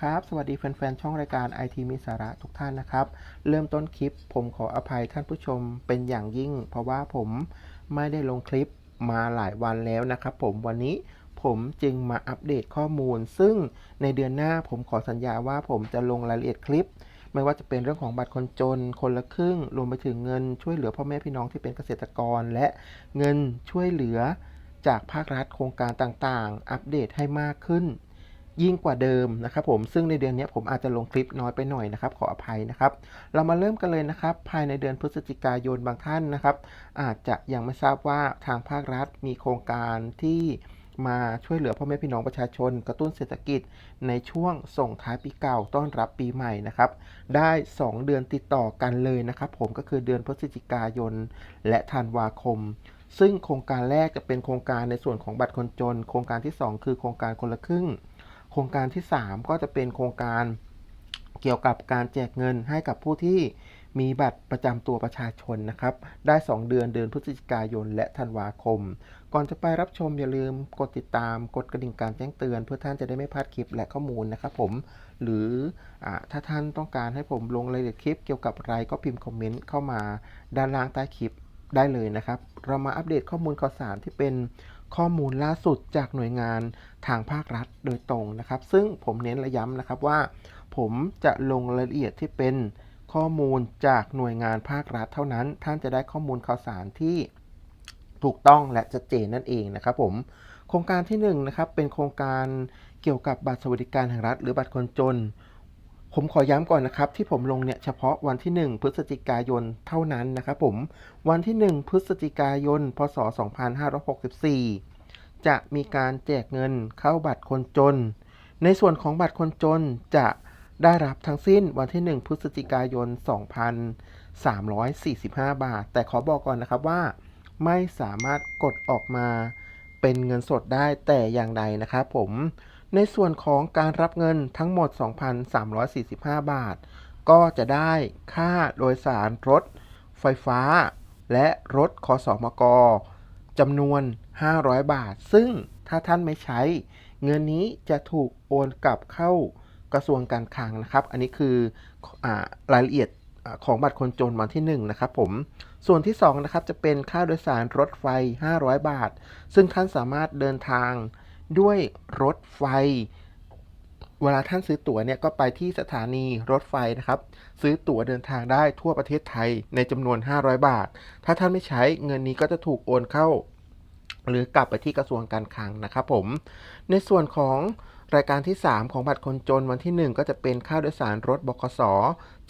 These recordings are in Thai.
ครับ สวัสดีแฟนๆ ช่องรายการ IT มีสาระทุกท่านนะครับ เริ่มต้นคลิปผมขออภัยท่านผู้ชมเป็นอย่างยิ่ง เพราะว่าผมไม่ได้ลงคลิปมาหลายวันแล้วนะครับ ผมวันนี้ผมจึงมาอัปเดตข้อมูล ซึ่งในเดือนหน้าผมขอสัญญาว่าผมจะลงรายละเอียดคลิป ไม่ว่าจะเป็นเรื่องของบัตรคนจน คนละครึ่ง รวมไปถึงเงินช่วยเหลือพ่อแม่พี่น้องที่เป็นเกษตรกร และเงินช่วยเหลือจากภาครัฐโครงการต่างๆ อัปเดตให้มากขึ้น ยิ่งกว่าเดิมนะครับผมซึ่งในเดือนนี้ผมอาจจะลงคลิปน้อยไปหน่อยนะครับขออภัยนะครับ เรามาเริ่มกันเลยนะครับ ภายในเดือนพฤศจิกายนบางท่านนะครับ อาจจะยังไม่ทราบว่าทางภาครัฐมีโครงการที่มาช่วยเหลือพ่อแม่พี่น้องประชาชน กระตุ้นเศรษฐกิจในช่วงส่งท้ายปีเก่าต้อนรับปีใหม่นะครับ ได้ 2 เดือนติดต่อกันเลยนะครับ ผมก็คือเดือนพฤศจิกายน และธันวาคม ซึ่งโครงการแรกจะเป็นโครงการในส่วนของบัตรคนจน โครงการที่ 2 คือโครงการคนละครึ่ง ครงการที่ 3 ก็จะเป็นโครงการเกี่ยวกับการแจกเงินให้กับผู้ที่มีบัตรประจำตัวประชาชนนะครับ ได้ 2 เดือนเดือนพฤศจิกายนและธันวาคม ก่อนจะไปรับชมอย่าลืมกดติดตามกดกระดิ่งการแจ้งเตือน เพื่อท่านจะได้ไม่พลาดคลิปและข้อมูลนะครับผม หรืออถ้าท่านต้องการให้ผมลงรายละเอียดคลิปเกี่ยวกับอะไรก็พิมพ์คอมเมนต์เข้ามาด้านล่างใต้คลิปได้เลยนะครับ เรามาอัปเดตข้อมูลข่าวสารที่เป็น ข้อมูลล่าสุดจากหน่วยงานทางภาครัฐโดยตรงนะครับ ซึ่งผมเน้นระย้ำนะครับว่า ผมจะลงรายละเอียดที่เป็นข้อมูลจากหน่วยงานภาครัฐเท่านั้น ท่านจะได้ข้อมูลข่าวสารที่ถูกต้องและชัดเจนนั่นเองนะครับผมโครงการที่1นงนะครับเป็นโครงการเกี่ยวกับบัตรสวัสดิการแห่งรัฐ หรือบัตรคนจน ผมขอย้ำก่อนนะครับ ที่ผมลงเนี่ยเฉพาะวันที่ 1 พฤศจิกายนเท่านั้นนะครับผมวันที่ 1 พฤศจิกายน พศ 2564 จะมีการแจกเงินเข้าบัตรคนจน ในส่วนของบัตรคนจนจะได้รับทั้งสิ้นวันที่ 1 พฤศจิกายน 2,345 บาท แต่ขอบอกก่อนนะครับว่า ไม่สามารถกดออกมาเป็นเงินสดได้แต่อย่างใดนะครับผม ในส่วนของการรับเงินทั้งหมด 2,345 บาท ก็จะได้ค่าโดยสารรถไฟฟ้า และรถคสมกจำนวน 500 บาท ซึ่งถ้าท่านไม่ใช้ เงินนี้จะถูกโอนกลับเข้ากระทรวงการคลังนะครับ อันนี้คืออรายละเอียดอของบัตรคนจนวันที่ 1 นะครับผม ส่วนที่ 2 นะครับ จะเป็นค่าโดยสารรถไฟ 500 บาท ซึ่งท่านสามารถเดินทาง ด้วยรถไฟ เวลาท่านซื้อตั๋วเนี่ยก็ไปที่สถานีรถไฟนะครับ ซื้อตั๋วเดินทางได้ทั่วประเทศไทยในจำนวน 500 บาท ถ้าท่านไม่ใช้เงินนี้ก็จะถูกโอนเข้า หรือกลับไปที่กระทรวงการคลังนะครับผม ในส่วนของรายการที่ 3 ของบัตรคนจนวันที่ 1 ก็จะเป็นค่าโดยสารรถบขส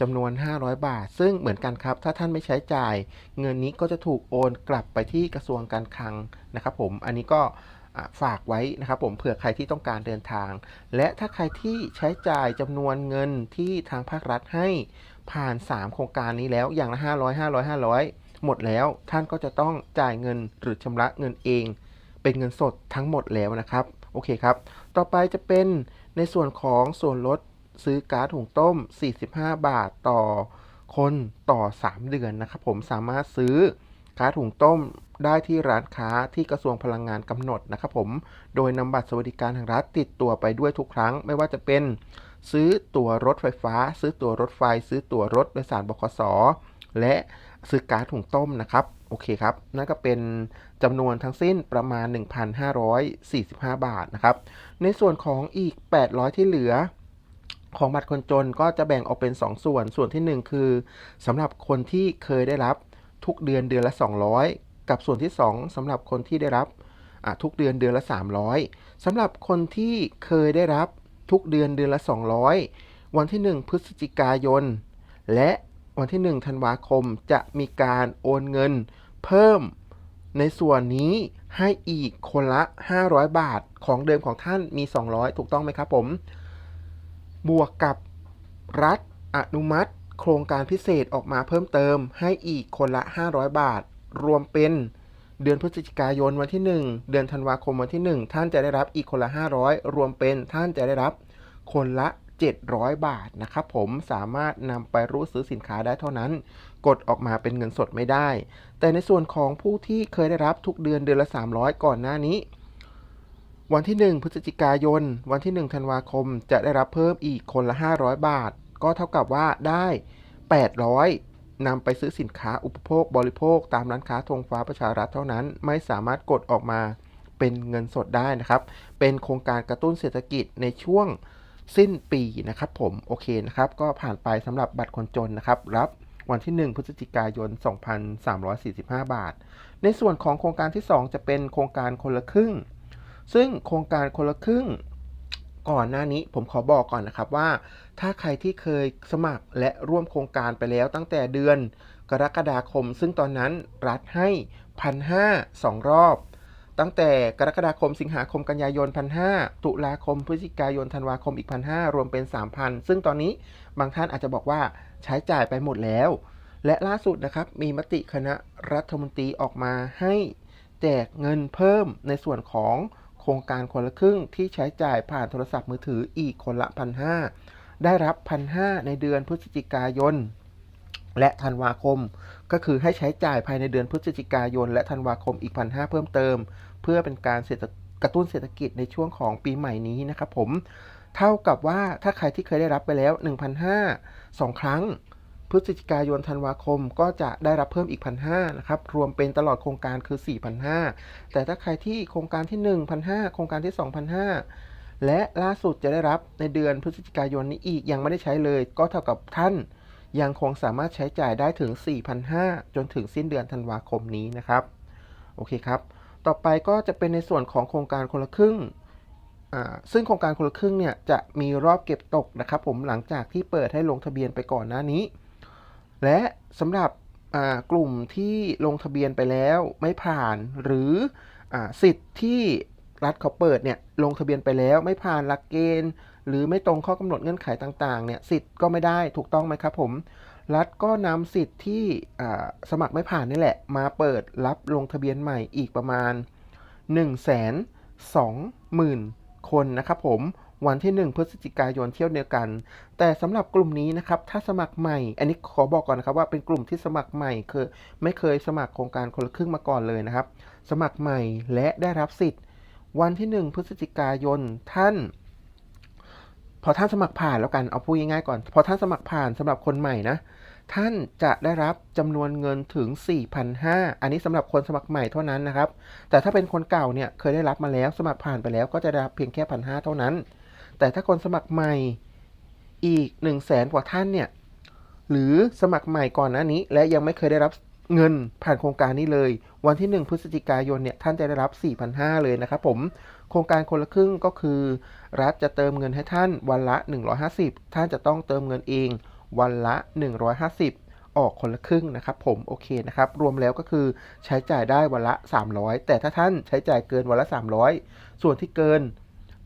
จำนวน 500 บาท ซึ่งเหมือนกันครับ ถ้าท่านไม่ใช้จ่าย เงินนี้ก็จะถูกโอนกลับไปที่กระทรวงการคลังนะครับผม อันนี้ก็ ฝากไว้นะครับผมเผื่อใครที่ต้องการเดินทาง และถ้าใครที่ใช้จ่ายจำนวนเงินที่ทางภาครัฐให้ผ่าน 3 โครงการนี้แล้วอย่างละ 500 500 500 หมดแล้วท่านก็จะต้องจ่ายเงินหรือชำระเงินเอง เป็นเงินสดทั้งหมดแล้วนะครับ โอเคครับ ต่อไปจะเป็นในส่วนของส่วนลดซื้อก๊าซหุงต้ม 45 บาทต่อคนต่อ 3 เดือนนะครับผมสามารถซื้อ ก๊าซหุงต้มได้ที่ร้านค้าที่กระทรวงพลังงานกำหนดนะครับผม โดยนำบัตรสวัสดิการแห่งรัฐติดตัวไปด้วยทุกครั้ง ไม่ว่าจะเป็น ซื้อตั๋วรถไฟฟ้า ซื้อตั๋วรถไฟ ซื้อตั๋วรถโดยสารบขส และซื้อก๊าซถุงต้มนะครับ โอเคครับ นั่นก็เป็นจำนวนทั้งสิ้นประมาณ 1,545 บาทนะครับ ในส่วนของอีก 800 ที่เหลือของบัตรคนจนก็จะแบ่งออกเป็น 2 ส่วน ส่วนทีหนึ่1 คือสำหรับคนที่เคยได้รับ ทุกเดือนเดือนละ 200 กับส่วนที่ 2สำหรับคนที่ได้รับทุกเดือนเดือนละ 300สำหรับคนที่เคยได้รับทุกเดือนเดือนละ 200 วันที่ 1 พฤศจิกายน และวันที่ 1 ธันวาคมจะมีการโอนเงิน เพิ่มในส่วนนี้ให้อีกคนละ 500 บาทของเดิมของท่านมี 200 ถูกต้องไหมครับผม บวกกับรัฐอนุมัติ โครงการพิเศษออกมาเพิ่มเติมให้อีกคนละ 500 บาท รวมเป็นเดือนพฤศจิกายนวันที่ 1 เดือนธันวาคมวันที่ 1 ท่านจะได้รับอีกคนละ 500 รวมเป็นท่านจะได้รับคนละ 700 บาทนะครับผมสามารถนำไปรู้ซื้อสินค้าได้เท่านั้น กดออกมาเป็นเงินสดไม่ได้ แต่ในส่วนของผู้ที่เคยได้รับทุกเดือนเดือนละ 300 ก่อนหน้านี้ วันที่ 1 พฤศจิกายน วันที่ 1 ธันวาคม จะได้รับเพิ่มอีกคนละ 500 บาท ก็เท่ากับว่าได้ 800นำไปซื้อสินค้าอุปโภคบริโภค ตามร้านค้าธงฟ้าประชารัฐเท่านั้น ไม่สามารถกดออกมาเป็นเงินสดได้นะครับ เป็นโครงการกระตุ้นเศรษฐกิจในช่วงสิ้นปีนะครับผม โอเคนะครับ ก็ผ่านไปสำหรับบัตรคนจนนะครับ รับวันที่ 1 พฤศจิกายน 2,345 บาท ในส่วนของโครงการที่ 2 จะเป็นโครงการคนละครึ่ง ซึ่งโครงการคนละครึ่ง ก่อนหน้านี้ผมขอบอกก่อนนะครับว่า ถ้าใครที่เคยสมัครและร่วมโครงการไปแล้วตั้งแต่เดือน กรกฎาคม ซึ่งตอนนั้นรัฐให้พันห้าสองรอบ ตั้งแต่กรกฎาคม สิงหาคมกันยายนพันห้าตุลาคมพฤศจิกายนธันวาคมอีกพันห้ารวมเป็น 3,000 ซึ่งตอนนี้บางท่านอาจจะบอกว่าใช้จ่ายไปหมดแล้ว และล่าสุดนะครับมีมติคณะรัฐมนตรีออกมาให้แจกเงินเพิ่มในส่วนของ ครงการคนละครึ่งที่ใช้จ่ายผ่านโทรศัพท์มือถืออีกคนละพันห้าได้รับพันห้าในเดือนพฤศจิกายน และธันวาคม ก็คือให้ใช้จ่ายภายในเดือนพฤศจิกายน และธันวาคมอีกพันห้าเพิ่มเติม เพื่อเป็นการเศรษฐกระตุ้นเศรษฐกิจในช่วงของปีใหม่นี้นะครับผม เท่ากับว่าถ้าใครที่เคยได้รับไปแล้ว 1,500 2 ครั้ง พฤศจิกายนธันวาคมก็จะได้รับเพิ่มอีก 1,500นะครับ รวมเป็นตลอดโครงการคือ 4,500 แต่ถ้าใครที่โครงการที่ 1,500 โครงการที่ 2,500 และล่าสุดจะได้รับในเดือนพฤศจิกายนนี้อีกยังไม่ได้ใช้เลย ก็เท่ากับท่านยังคงสามารถใช้จ่ายได้ถึง 4,500 จนถึงสิ้นเดือนธันวาคมนี้นะครับ โอเคครับ ต่อไปก็จะเป็นในส่วนของโครงการคนละครึ่งซึ่งโครงการคนละครึ่งเนี่ยจะมีรอบเก็บตกนะครับ ผมหลังจากที่เปิดให้ลงทะเบียนไปก่อนหน้านี้ และสำหรับกลุ่มที่ลงทะเบียนไปแล้วไม่ผ่าน หรืออสิทธิ์ที่รัฐเขาเปิดเนี่ยลงทะเบียนไปแล้วไม่ผ่านหลักเกณฑ์ หรือไม่ตรงข้อกำหนดเงื่อนไขต่างๆเนี่ยสิทธิ์ก็ไม่ได้ถูกต้องไหมครับผม รัฐก็นำสิทธิ์ที่สมัครไม่ผ่านนี่แหละ มาเปิดรับลงทะเบียนใหม่อีกประมาณ 1 2 0 0 0 0 คนนะครับผม วันที่ 1 พฤศจิกายนเที่ยวเดียวกัน แต่สำหรับกลุ่มนี้นะครับถ้าสมัครใหม่ อันนี้ขอบอกก่อนนะครับว่าเป็นกลุ่มที่สมัครใหม่คือไม่เคยสมัครโครงการคนละครึ่งมาก่อนเลยนะครับ สมัครใหม่และได้รับสิทธิ์ วันที่ 1 พฤศจิกายนท่านพอท่านสมัครผ่านแล้วกันเอาพูดง่ายๆก่อน พอท่านสมัครผ่านสำหรับคนใหม่นะ ท่านจะได้รับจำนวนเงินถึง 4,500 อันนี้สำหรับคนสมัครใหม่เท่านั้นนะครับ แต่ถ้าเป็นคนเก่าเนี่ยเคยได้รับมาแล้วสมัครผ่านไปแล้วก็จะได้รับเพียงแค่1,500เท่านั้น แต่ถ้าคนสมัครใหม่อีก 1 0 0 0 0แสนกว่าท่านเนี่ย หรือสมัครใหม่ก่อนหน้านี้ และยังไม่เคยได้รับเงินผ่านโครงการนี้เลย วันที่ 1 พฤศจิกายนเนี่ยท่านจะได้รับ 4,500 เลยนะครับผม โครงการคนละครึ่งก็คือ รัฐจะเติมเงินให้ท่านวันละ 150 ท่านจะต้องเติมเงินเองวันละ 150 ออกคนละครึ่งนะครับผมโอเคนะครับรวมแล้วก็คือใช้จ่ายได้วันละ 300 แต่ถ้าท่านใช้จ่ายเกินวันละ 300 ส่วนที่เกิน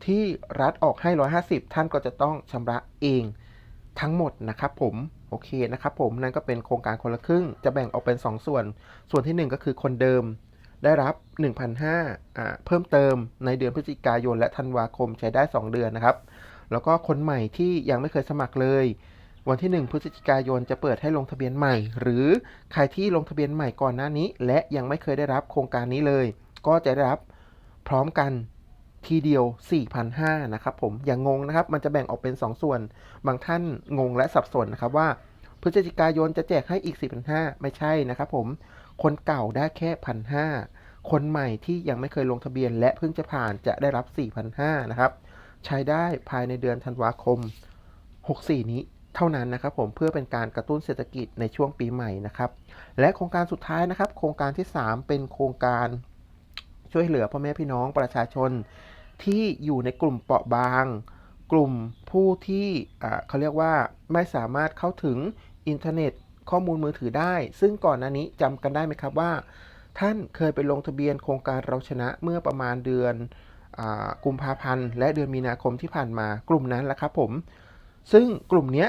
ที่รัฐออกให้ 150 ท่านก็จะต้องชำระเองทั้งหมดนะครับผมโอเคนะครับผมนั่นก็เป็นโครงการคนละครึ่ง จะแบ่งออกเป็น 2 ส่วน ส่วนทีหนึ่1 ก็คือคนเดิมได้รับ 1,500เพิ่มเติมในเดือนพฤศจิกายนและธันวาคมใช้ได้ 2 เดือนนะครับ แล้วก็คนใหม่ที่ยังไม่เคยสมัครเลย วันที่ 1 พฤศจิกายนจะเปิดให้ลงทะเบียนใหม่ หรือใครที่ลงทะเบียนใหม่ก่อนหน้านี้ และยังไม่เคยได้รับโครงการนี้เลย ก็จะได้รับพร้อมกัน ทีเดียว 4,500นะครับผมอย่างงงนะครับ มันจะแบ่งออกเป็น 2 ส่วน บางท่านงงและสับสนนะครับว่าพฤศจิกายนจะแจกให้อีก 4,500 ไม่ใช่นะครับผม คนเก่าได้แค่ 1,500 คนใหม่ที่ยังไม่เคยลงทะเบียน และเพิ่งจะผ่านจะได้รับ 4,500 นะครับ ใช้ได้ภายในเดือนธันวาคม 64 นี้เท่านั้นนะครับผมเพื่อเป็นการกระตุ้นเศรษฐกิจในช่วงปีใหม่นะครับ และโครงการสุดท้ายนะครับ โครงการที่ 3 เป็นโครงการ ช่วยเหลือพ่อแม่พี่น้องประชาชนที่อยู่ในกลุ่มเปราะบาง กลุ่มผู้ที่เขาเรียกว่าไม่สามารถเข้าถึงอินเทอร์เน็ตข้อมูลมือถือได้ ซึ่งก่อนหน้านี้จำกันได้ไหมครับว่า ท่านเคยไปลงทะเบียนโครงการเราชนะเมื่อประมาณเดือนอกุมภาพันธ์ และเดือนมีนาคมที่ผ่านมากลุ่มนั้นแหละครับผม ซึ่งกลุ่มนี้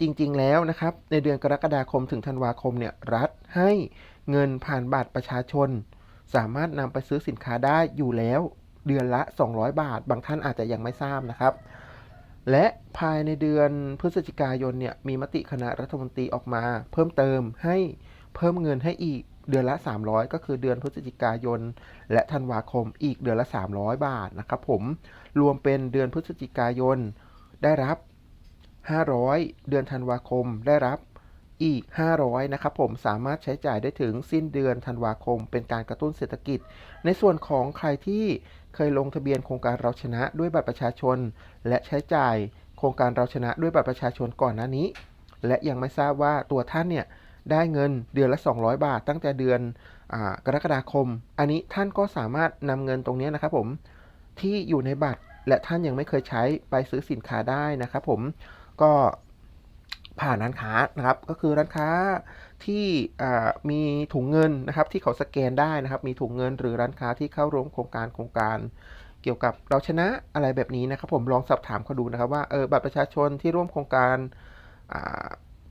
จริงๆแล้วนะครับ ในเดือนกรกฎาคมถึงธันวาคมเนี่ยรัฐให้เงินผ่านบัตรประชาชน สามารถนำไปซื้อสินค้าได้อยู่แล้วเดือนละ 200 บาท บางท่านอาจจะยังไม่ทราบนะครับ และภายในเดือนพฤศจิกายนเนี่ยมีมติคณะรัฐมนตรีออกมา เพิ่มเติมให้เพิ่มเงินให้อีกเดือนละ 300 ก็คือเดือนพฤศจิกายน และธันวาคมอีกเดือนละ 300 บาทนะครับผมรวมเป็นเดือนพฤศจิกายนได้รับ 500 เดือนธันวาคมได้รับ อีก 500 นะครับผมสามารถใช้จ่ายได้ถึงสิ้นเดือนธันวาคม เป็นการกระตุ้นเศรษฐกิจ ในส่วนของใครที่เคยลงทะเบียนโครงการเราชนะด้วยบัตรประชาชน และใช้จ่ายโครงการเราชนะด้วยบัตรประชาชนก่อนหน้านี้ และยังไม่ทราบว่าตัวท่านเนี่ยได้เงินเดือนละ 200 บาท ตั้งแต่เดือนอกรกฎาคม อันนี้ท่านก็สามารถนำเงินตรงนี้นะครับผมที่อยู่ในบัตรและท่านยังไม่เคยใช้ไปซื้อสินค้าได้นะครับผมก็ ผ่านร้านค้านะครับ ก็คือร้านค้าที่มีถุงเงินนะครับ ที่เขาสแกนได้นะครับ มีถุงเงิน หรือร้านค้าที่เข้าร่วมโครงการโครงการ เกี่ยวกับเราชนะอะไรแบบนี้นะครับ ผมลองสอบถามเขาดูนะครับว่าเออบัตรประชาชนที่ร่วมโครงการ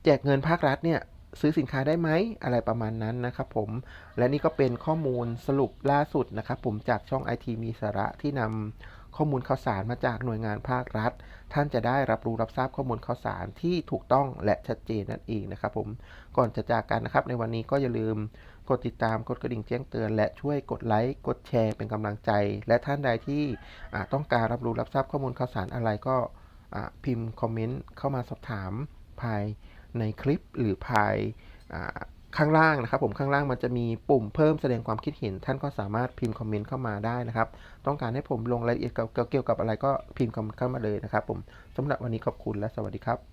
แจกเงินภาครัฐเนี่ยซื้อสินค้าได้ไหมอะไรประมาณนั้นนะครับผมและนี่ก็เป็นข้อมูลสรุปล่าสุดนะครับผมจากช่อง IT มีสาระที่นำข้อมูลข่าวสารมาจากหน่วยงานภาครัฐ ท่านจะได้รับรู้รับทราบข้อมูลข่าวสารที่ถูกต้องและชัดเจนนั่นเองนะครับผมก่อนจะจากกันนะครับ ในวันนี้ก็อย่าลืมกดติดตามกดกระดิ่งแจ้งเตือน และช่วยกดไลค์กดแชร์เป็นกำลังใจ และท่านใดที่ต้องการรับรู้รับทราบข้อมูลข่าวสารอะไรก็พิมพ์คอมเมนต์เข้ามาสอบถามภายในคลิปหรือภาย ข้างล่างนะครับ ผมข้างล่างมันจะมีปุ่มเพิ่มแสดงความคิดเห็น ท่านก็สามารถพิมพ์คอมเมนต์เข้ามาได้นะครับ ต้องการให้ผมลงรายละเอียดเกี่ยวกับอะไรก็พิมพ์คอมเมนต์เข้ามาเลยนะครับ ผมสำหรับวันนี้ขอบคุณและสวัสดีครับ